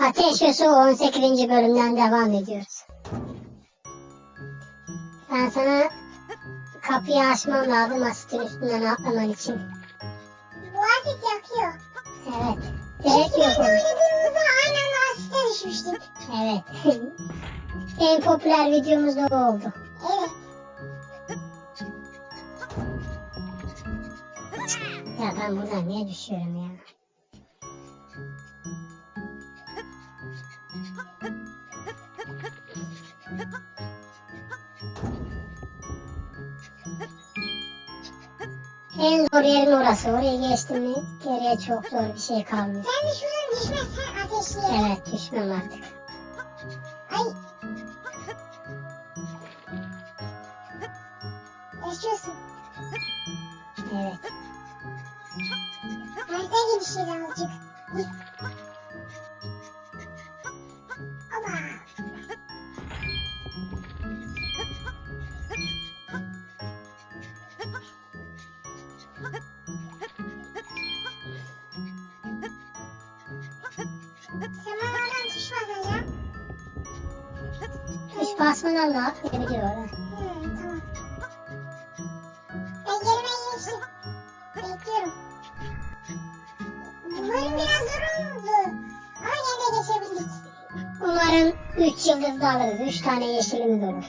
Ateş ve Su 18. bölümden devam ediyoruz. Ben sana kapıyı açmam lazım asitin üstünden atlaman için. Bu asit yakıyor. Evet. Direkt yok Eskiden oynadığımızda aynı anda asite düşmüştük. Evet. en popüler videomuz da o oldu. Evet. Ya ben buradan niye düşüyorum ya? En zor yerin orası. Oraya geçtin mi geriye çok zor bir şey kalmıyor. Sen de şuradan düşmezsen ateşliye. Evet düşmem artık. Ay. Yaşıyorsun. Evet. Harita genişledi azıcık. Tamam oradan düşmez hocam. Tuş basmadan da atlayabilir oradan. Hmm, tamam. Ben yerime geçtim. Bekliyorum. Bu biraz zor oldu. Ama yine de geçebildik. Umarım 3 yıldız da alırız. 3 tane yeşilimiz olur.